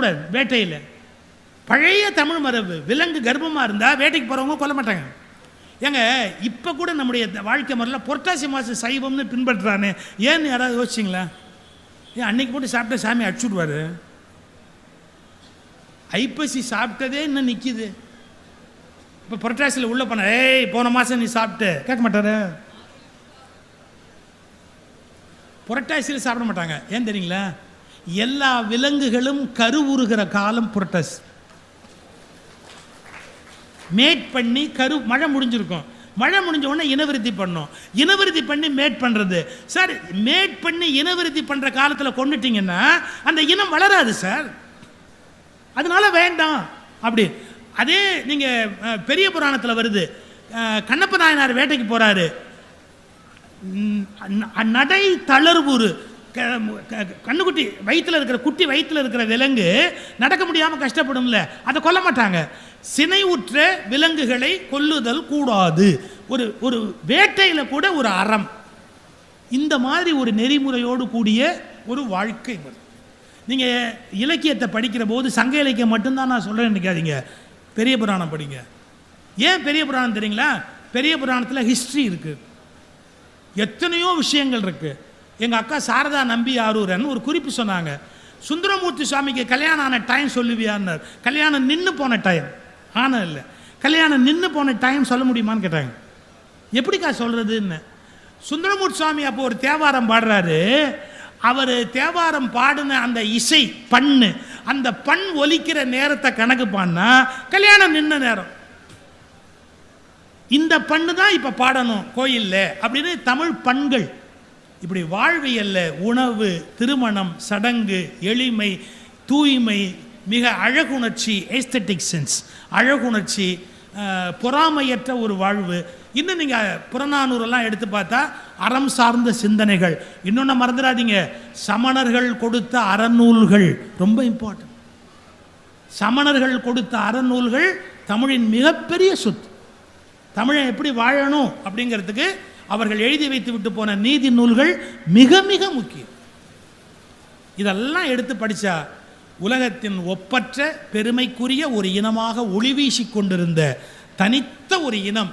கூடாது வேட்டையில். பழைய தமிழ் மரபு விலங்கு கர்ப்பமாக இருந்தால் வேட்டைக்கு போகிறவங்க கொல்ல மாட்டாங்க. ஏங்க இப்போ கூட நம்முடைய வாழ்க்கை முறையில் புரட்டாசி மாதம் சைவம்னு பின்பற்றுறானே. ஏன்னு யாராவது யோசிச்சிங்களா? ஏன் அன்னைக்கு போட்டு சாப்பிட்ட சாமி அடிச்சுடுவார்? ஐப்பசி சாப்பிட்டதே இன்னும் நிற்கிது இப்போ புரட்டாசியில் உள்ளே போன ஏய் போன மாதம் நீ சாப்பிட்ட. கேட்க மாட்டாரு. புரட்டாசியில் சாப்பிட மாட்டாங்க. ஏன் தெரியுங்களா? எல்லா விலங்குகளும் கருவுறுகிற காலம் புரட்டஸ். மேட் பண்ணி கரு மழை முடிஞ்சிருக்கும். மழை முடிஞ்ச உடனே இனவிருத்தி பண்ணும். இனவிருத்தி பண்ணி மேட் பண்ணுறது சார் மேட் பண்ணி இனவிருத்தி பண்ணுற காலத்தில் கொண்டுட்டிங்கன்னா அந்த இனம் வளராது சார். அதனால வேண்டாம். அப்படி. அதே நீங்கள் பெரிய புராணத்தில் வருது. கண்ணப்ப நாயனார் வேட்டைக்கு போகிறாரு நடை தளர்வுறு. கண்ணுக்குட்டி வயிற்றில் இருக்கிற குட்டி வயிற்றில் இருக்கிற விலங்கு நடக்க முடியாமல் கஷ்டப்படும்ல அதை கொல்ல மாட்டாங்க. சினை உற்ற விலங்குகளை கொல்லுதல் கூடாது. ஒரு ஒரு வேட்டையில் கூட ஒரு அறம். இந்த மாதிரி ஒரு நெறிமுறையோடு கூடிய ஒரு வாழ்க்கை முறை. நீங்கள் இலக்கியத்தை படிக்கிற போது சங்க இலக்கியம் மட்டும்தான் நான் சொல்கிறேன் நினைக்காதீங்க. பெரிய புராணம் படிங்க. ஏன் பெரிய புராணம் தெரியுங்களா? பெரிய புராணத்தில் ஹிஸ்ட்ரி இருக்குது எத்தனையோ விஷயங்கள் இருக்குது எங்கள் அக்கா சாரதா நம்பி ஆரூரன் ஒரு குறிப்பு சொன்னாங்க. சுந்தரமூர்த்தி சுவாமிக்கு கல்யாணம் ஆன டைம் சொல்லுவியான்னார். கல்யாணம் நின்று போன டைம் ஆனால் இல்லை. கல்யாணம் நின்று போன டைம் சொல்ல முடியுமான்னு கேட்டாங்க. எப்படிக்கா சொல்கிறதுன்னு சுந்தரமூர்த்தி சுவாமி அப்போ ஒரு தேவாரம் பாடுறாரு. அவர் தேவாரம் பாடின அந்த இசை பண்ணு அந்த பண் ஒலிக்கிற நேரத்தை கணக்கு பண்ணா கல்யாணம் நின்ன நேரம். இந்த பண்ணு தான் இப்போ பாடணும் கோயிலில் அப்படின்னு தமிழ் பண்கள் இப்படி வாழ்வியல்ல உணவு திருமணம் சடங்கு எளிமை தூய்மை மிக அழகுணர்ச்சி ஏஸ்தட்டிக் சென்ஸ் அழகுணர்ச்சி பொறாமையற்ற ஒரு வாழ்வு. இன்னும் நீங்கள் புறநானூறெல்லாம் எடுத்து பார்த்தா அறம் சார்ந்த சிந்தனைகள். இன்னொன்று மறந்துடாதீங்க. சமணர்கள் கொடுத்த அறநூல்கள் ரொம்ப இம்பார்ட்டன்ட் சமணர்கள் கொடுத்த அறநூல்கள் தமிழின் மிகப்பெரிய சொத்து. தமிழை எப்படி வாழணும் அப்படிங்கிறதுக்கு அவர்கள் எழுதி வைத்து விட்டு போன நீதி நூல்கள் மிக மிக முக்கியம். இதெல்லாம் எடுத்து படித்தா உலகத்தின் ஒப்பற்ற பெருமைக்குரிய ஒரு இனமாக ஒளி கொண்டிருந்த தனித்த ஒரு இனம்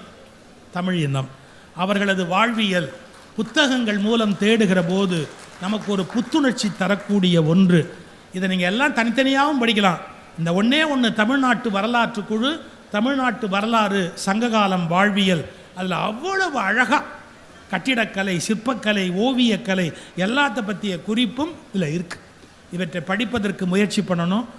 தமிழ் இனம். அவர்களது வாழ்வியல் புத்தகங்கள் மூலம் தேடுகிற போது நமக்கு ஒரு புத்துணர்ச்சி தரக்கூடிய ஒன்று. இதை நீங்கள் எல்லாம் தனித்தனியாகவும் படிக்கலாம். இந்த ஒன்றே ஒன்று தமிழ்நாட்டு வரலாற்று குழு தமிழ்நாட்டு வரலாறு சங்ககாலம் வாழ்வியல். அதில் அவ்வளவு அழகாக கட்டிடக்கலை சிற்பக்கலை ஓவியக்கலை எல்லாத்த பற்றிய குறிப்பும் இதில் இருக்குது இவற்றை படிப்பதற்கு முயற்சி பண்ணணும்.